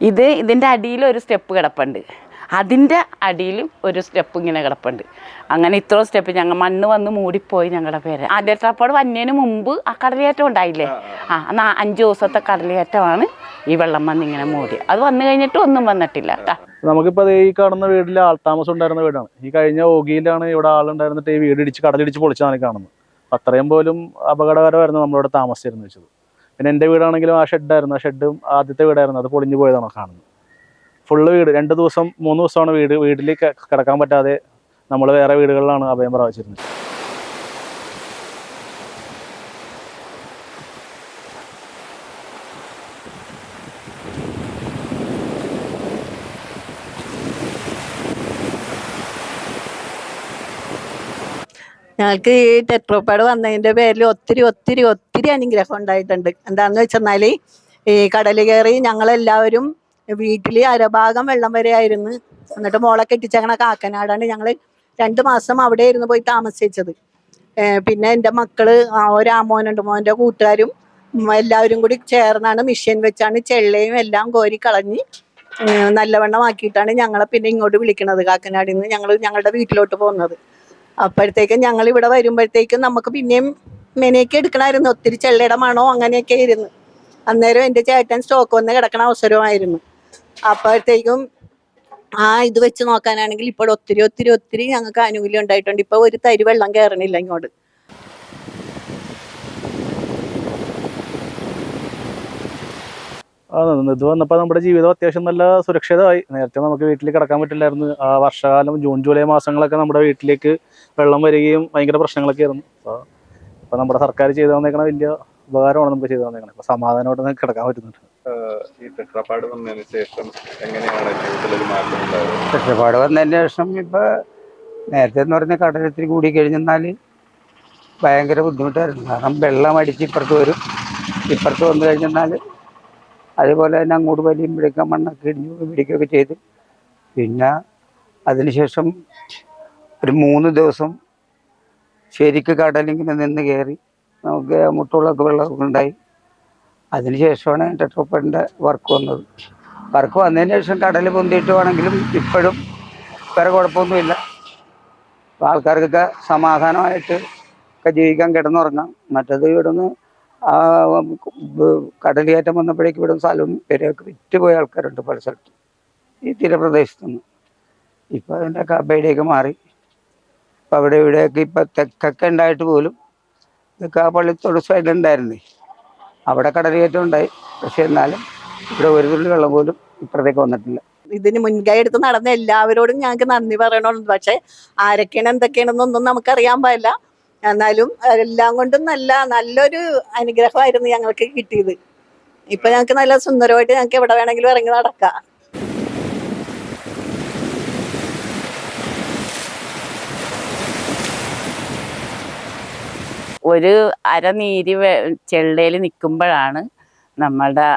ഇത് ഇതിന്റെ അടിയിൽ ഒരു സ്റ്റെപ്പ് കിടപ്പുണ്ട്. അതിന്റെ അടിയിലും ഒരു സ്റ്റെപ്പ് ഇങ്ങനെ കിടപ്പുണ്ട്. അങ്ങനെ ഇത്ര സ്റ്റെപ്പ് ഞങ്ങൾ മണ്ണ് വന്ന് മൂടിപ്പോയി ഞങ്ങളുടെ പേര്. ആദ്യട്ടപ്പാട് വന്നതിന് മുമ്പ് ആ കടലേറ്റം ഉണ്ടായില്ലേ? ആ എന്നാ അഞ്ച് ദിവസത്തെ കടലേറ്റമാണ് ഈ വെള്ളം വന്ന് ഇങ്ങനെ മൂടി. അത് വന്നു കഴിഞ്ഞിട്ട് ഒന്നും വന്നിട്ടില്ല നമുക്കിപ്പോൾ ഈ കാണുന്ന വീട്ടിൽ ആൾതാമസം ഉണ്ടായിരുന്ന വീടാണ്. ഈ കഴിഞ്ഞ ഓഗിയിലാണ് ഇവിടെ ആളുണ്ടായിരുന്നിട്ട് ഈ വീട് ഇടിച്ച് കടലിടിച്ച് പൊളിച്ചാണ് കാണുന്നത്. അത്രയും പോലും അപകടകരമായിരുന്നു നമ്മളിവിടെ താമസിച്ചിരുന്നു വെച്ചത്. പിന്നെ എന്റെ വീടാണെങ്കിലും ആ ഷെഡായിരുന്നു ആ ഷെഡും ആദ്യത്തെ വീടായിരുന്നു. അത് പൊളിഞ്ഞു പോയതാണ് കാണുന്നത്. ഫുള്ള് വീട്. രണ്ട് ദിവസം മൂന്ന് ദിവസമാണ് വീട് വീട്ടിൽ കിടക്കാൻ പറ്റാതെ നമ്മൾ വേറെ വീടുകളിലാണ് അഭയം പ്രാപിച്ചിരുന്നത്. ഞങ്ങൾക്ക് ഈ ടെട്രോപ്പാഡ് വന്നതിന്റെ പേരിൽ ഒത്തിരി ഒത്തിരി ഒത്തിരി അനുഗ്രഹം ഉണ്ടായിട്ടുണ്ട്. എന്താന്ന് വെച്ചെന്നാൽ ഈ കടൽ കയറി ഞങ്ങളെല്ലാവരും വീട്ടിൽ അരഭാഗം വെള്ളം വരെ ആയിരുന്നു. എന്നിട്ട് മോളെ കെട്ടിച്ചങ്ങണ കാക്കനാടാണ് ഞങ്ങൾ രണ്ട് മാസം അവിടെ ആയിരുന്നു പോയി താമസിച്ചത്. പിന്നെ എന്റെ മക്കൾ ആ ഒരു ആമോനുണ്ട്. മോന്റെ കൂട്ടുകാരും എല്ലാവരും കൂടി ചേർന്നാണ് മിഷ്യൻ വെച്ചാണ് ചെള്ളയും എല്ലാം കോരി കളഞ്ഞ് നല്ലവണ്ണം ആക്കിയിട്ടാണ് ഞങ്ങളെ പിന്നെ ഇങ്ങോട്ട് വിളിക്കണത് കാക്കനാടിന്ന്. ഞങ്ങൾ ഞങ്ങളുടെ വീട്ടിലോട്ട് പോകുന്നത്. അപ്പോഴത്തേക്കും ഞങ്ങൾ ഇവിടെ വരുമ്പോഴത്തേക്കും നമുക്ക് പിന്നെയും മെനയൊക്കെ എടുക്കണമായിരുന്നു. ഒത്തിരി ചെള്ളയുടെ മണോ അങ്ങനെയൊക്കെ ആയിരുന്നു. അന്നേരം എന്റെ ചേട്ടൻ സ്റ്റോക്ക് വന്ന് കിടക്കണ അവസരമായിരുന്നു. അപ്പോഴത്തേക്കും ആ ഇത് വെച്ച് നോക്കാനാണെങ്കിൽ ഇപ്പോൾ ഒത്തിരി ഒത്തിരി ഒത്തിരി ഞങ്ങൾക്ക് ആനുകൂല്യം ഉണ്ടായിട്ടുണ്ട്. ഇപ്പോൾ ഒരു തരി വെള്ളം കയറണില്ല ഇങ്ങോട്ട്. ഇത് വന്നപ്പോൾ നമ്മുടെ ജീവിതം അത്യാവശ്യം നല്ല സുരക്ഷിതമായി. നേരത്തെ നമുക്ക് വീട്ടിൽ കിടക്കാൻ പറ്റില്ലായിരുന്നു. ആ വർഷകാലം ജൂൺ ജൂലൈ മാസങ്ങളൊക്കെ നമ്മുടെ വീട്ടിലേക്ക് വെള്ളം വരികയും ഭയങ്കര പ്രശ്നങ്ങളൊക്കെ ആയിരുന്നു. അപ്പോൾ ഇപ്പോൾ നമ്മുടെ സർക്കാർ ചെയ്തു തന്നേക്കണ വലിയ ഉപകാരമാണ് നമുക്ക് ചെയ്തു തന്നേക്കണത്. ഇപ്പോൾ സമാധാനമായിട്ട് നമുക്ക് കിടക്കാൻ പറ്റുന്നുണ്ട്. ഈ ടെട്രാപ്പാഡ് വന്നതിന് ശേഷം എങ്ങനെയാണ് ജീവിതത്തിലൊരു മാറ്റം ഉണ്ടായത്? കഷ്ടപ്പാട് വന്നതിന് ശേഷം ഇപ്പൊ നേരത്തെ എന്ന് പറഞ്ഞ കടലത്തിൽ കൂടി കഴിഞ്ഞെന്നാൽ ഭയങ്കര ബുദ്ധിമുട്ടായിരുന്നു. കാരണം വെള്ളം അടിച്ച് ഇപ്പുറത്ത് വരും. ഇപ്പുറത്ത് വന്നു കഴിഞ്ഞെന്നാൽ അതുപോലെ തന്നെ അങ്ങോട്ട് വലിയുമ്പോഴേക്കും മണ്ണൊക്കെ ഇടിഞ്ഞു പിടിക്കുകയൊക്കെ ചെയ്ത്. പിന്നെ അതിനുശേഷം ഒരു മൂന്ന് ദിവസം ശരിക്ക് കടലിങ്ങനെ നിന്ന് കയറി നമുക്ക് മുട്ടുകളൊക്കെ വെള്ളമൊക്കെ ഉണ്ടായി. അതിനുശേഷമാണ് എന്റെ ട്രോപ്പറിന്റെ വർക്ക് വന്നത്. വർക്ക് വന്നതിന് ശേഷം കടൽ പൊന്തിയിട്ട് വേണമെങ്കിലും ഇപ്പോഴും വേറെ കുഴപ്പമൊന്നുമില്ല. ആൾക്കാർക്കൊക്കെ സമാധാനമായിട്ട് ഒക്കെ ജീവിക്കാൻ കിടന്നുറങ്ങാം. മറ്റത് ഇവിടുന്ന് കടൽ കയറ്റം വന്നപ്പോഴേക്കും ഇവിടെ സ്ഥലവും പേരൊക്കെ വിറ്റുപോയ ആൾക്കാരുണ്ട് പല സ്ഥലത്തും. ഈ തീരപ്രദേശത്തു നിന്ന്. ഇപ്പം അതിന്റെ കബയുടെയൊക്കെ മാറി. ഇപ്പം അവിടെ ഇവിടെയൊക്കെ ഇപ്പം തെക്കൊക്കെ ഉണ്ടായിട്ട് പോലും ഇതൊക്കെ ആ പള്ളിത്തോട് സൈഡിലുണ്ടായിരുന്നേ അവിടെ കടൽ കയറ്റം ഉണ്ടായി. പക്ഷെ എന്നാലും ഇവിടെ ഒരു തുള്ളി വെള്ളം പോലും ഇപ്പുറത്തേക്ക് വന്നിട്ടില്ല. ഇതിന് മുൻകൈ എടുത്ത് നടന്ന എല്ലാവരോടും ഞങ്ങൾക്ക് നന്ദി പറയണമെന്ന് പക്ഷെ ആരൊക്കെയാണ് എന്തൊക്കെയാണെന്നൊന്നും നമുക്കറിയാൻ പാടില്ല. എന്നാലും എല്ലാം കൊണ്ടും നല്ല നല്ലൊരു അനുഗ്രഹമായിരുന്നു ഞങ്ങൾക്ക് കിട്ടിയത്. ഇപ്പൊ ഞങ്ങൾക്ക് നല്ല സുന്ദരമായിട്ട് ഞങ്ങൾക്ക് എവിടെ വേണമെങ്കിലും ഇറങ്ങി നടക്കാം. ഒരു അരനീരി ചെള്ളയിൽ നിൽക്കുമ്പോഴാണ് നമ്മളുടെ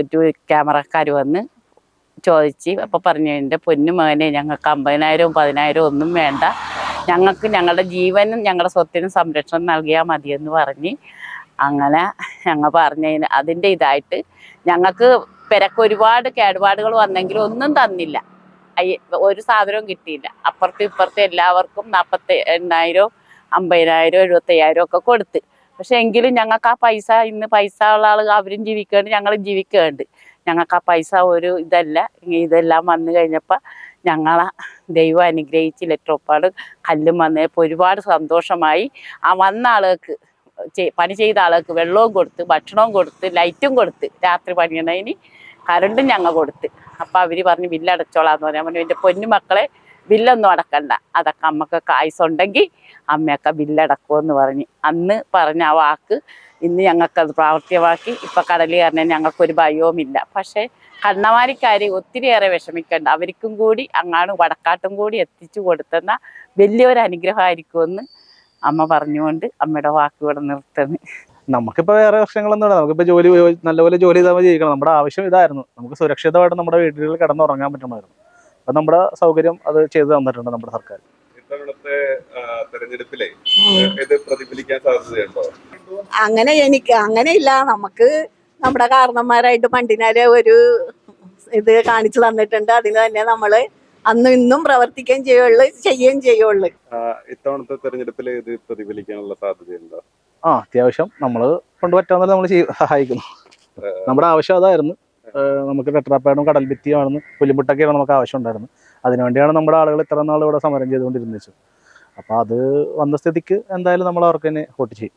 ഒരു ക്യാമറക്കാർ വന്ന് ചോദിച്ച് അപ്പോൾ പറഞ്ഞു എന്റെ പൊന്നു മകനെ ഞങ്ങൾക്ക് അമ്പതിനായിരവും പതിനായിരവും ഒന്നും വേണ്ട. ഞങ്ങൾക്ക് ഞങ്ങളുടെ ജീവനും ഞങ്ങളുടെ സ്വത്തിനും സംരക്ഷണം നൽകിയാൽ മതിയെന്ന് പറഞ്ഞ് അങ്ങനെ ഞങ്ങൾ പറഞ്ഞതിന് അതിന്റെ ഇതായിട്ട് ഞങ്ങൾക്ക് പെരക്ക് ഒരുപാട് കേടുപാടുകൾ വന്നെങ്കിലും ഒന്നും തന്നില്ല. ഒരു സാധനവും കിട്ടിയില്ല. അപ്പുറത്തും ഇപ്പുറത്തും എല്ലാവർക്കും നാൽപ്പത്തി എണ്ണായിരം അമ്പതിനായിരം എഴുപത്തയ്യായിരം ഒക്കെ കൊടുത്ത്. പക്ഷെ എങ്കിലും ഞങ്ങൾക്ക് ആ പൈസ ഇന്ന് പൈസ ഉള്ള ആൾ അവരും ജീവിക്കുന്നുണ്ട് ഞങ്ങളും ജീവിക്കുന്നുണ്ട് ഞങ്ങൾക്ക് ആ പൈസ ഒരു ഇതല്ല. ഇതെല്ലാം വന്നു കഴിഞ്ഞപ്പോൾ ഞങ്ങളെ ദൈവം അനുഗ്രഹിച്ച് ലെറ്റോപ്പാട് കല്ലും വന്നപ്പോൾ ഒരുപാട് സന്തോഷമായി. ആ വന്ന ആളുകൾക്ക് പണി ചെയ്ത ആളുകൾക്ക് വെള്ളവും കൊടുത്ത് ഭക്ഷണവും കൊടുത്ത് ലൈറ്റും കൊടുത്ത് രാത്രി പണിയണതിന് കരണ്ടും ഞങ്ങൾ കൊടുത്ത്. അപ്പോൾ അവർ പറഞ്ഞ് ബില്ലടച്ചോളാന്ന് എന്ന് പറഞ്ഞു എന്റെ പൊന്നു മക്കളെ ബില്ലൊന്നും അടക്കണ്ട. അതൊക്കെ അമ്മയ്ക്ക് കായ്സുണ്ടെങ്കിൽ അമ്മയൊക്കെ ബില്ലടക്കുമെന്ന് പറഞ്ഞ്. അന്ന് പറഞ്ഞ ആ വാക്ക് ഇന്ന് ഞങ്ങൾക്കത് പ്രാവർത്തികമാക്കി. ഇപ്പം കടലിൽ കാരണം ഞങ്ങൾക്കൊരു ഭയവുമില്ല. പക്ഷേ കണ്ണമാരിക്കാർ ഒത്തിരിയേറെ വിഷമിക്കേണ്ട. അവർക്കും കൂടി അങ്ങാണ് വടക്കാട്ടും കൂടി എത്തിച്ചു കൊടുത്തുന്ന വലിയൊരു അനുഗ്രഹമായിരിക്കുമെന്ന് അമ്മ പറഞ്ഞുകൊണ്ട് അമ്മയുടെ വാക്ക് ഇവിടെ നിർത്തുന്നു. നമുക്കിപ്പോൾ വേറെ പ്രശ്നങ്ങളൊന്നും ഇല്ല. നമുക്കിപ്പോൾ ജോലി നല്ലപോലെ ജോലി ചെയ്താൽ ജീവിക്കണം നമ്മുടെ ആവശ്യം ഇതായിരുന്നു. നമുക്ക് സുരക്ഷിതമായിട്ട് നമ്മുടെ വീടുകളിൽ കിടന്നുറങ്ങാൻ പറ്റണമായിരുന്നു അപ്പം നമ്മുടെ സൗകര്യം അത് ചെയ്തു തന്നിട്ടുണ്ട് നമ്മുടെ സർക്കാർ. ഇത്തവണത്തെ ആ, തെരഞ്ഞെടുപ്പിലെ ഇത് പ്രതിഫലിക്കാൻ സാധ്യതയുണ്ടോ? അങ്ങനെ എനിക്ക് അങ്ങനെയില്ല നമുക്ക് നമ്മുടെ കാരണന്മാരായിട്ട് പണ്ടിനാലെ ഒരു ഇത് കാണിച്ചു തന്നിട്ടുണ്ട്. അതിന് തന്നെ നമ്മൾ അന്നും ഇന്നും പ്രവർത്തിക്കുകയും ചെയ്യുള്ളൂ ചെയ്യുകയും ചെയ്യുള്ളു. ആ, ഇത്തവണത്തെ തെരഞ്ഞെടുപ്പിൽ ഇത് പ്രതിഫലിക്കാനുള്ള സാധ്യതയുണ്ടോ? ആ അത്യാവശ്യം നമ്മൾ കൊണ്ട് പറ്റാവുന്ന നമ്മൾ സഹായിക്കുന്നു. നമ്മുടെ ആവശ്യം അതായിരുന്നു. നമുക്ക് ടെട്രാപ്പാഡും കടൽ ഭിത്തിയുമായിരുന്നു പുലിമുട്ടൊക്കെയാണ് നമുക്ക് ആവശ്യം ഉണ്ടായിരുന്നത് അതിനുവേണ്ടിയാണ് നമ്മുടെ ആളുകൾ ഇത്ര നാൾ ഇവിടെ സമരം ചെയ്തുകൊണ്ടിരുന്നത് അപ്പോൾ അത് വന്ന സ്ഥിതിക്ക് എന്തായാലും നമ്മൾ അവർക്ക് തന്നെ വോട്ട് ചെയ്യും.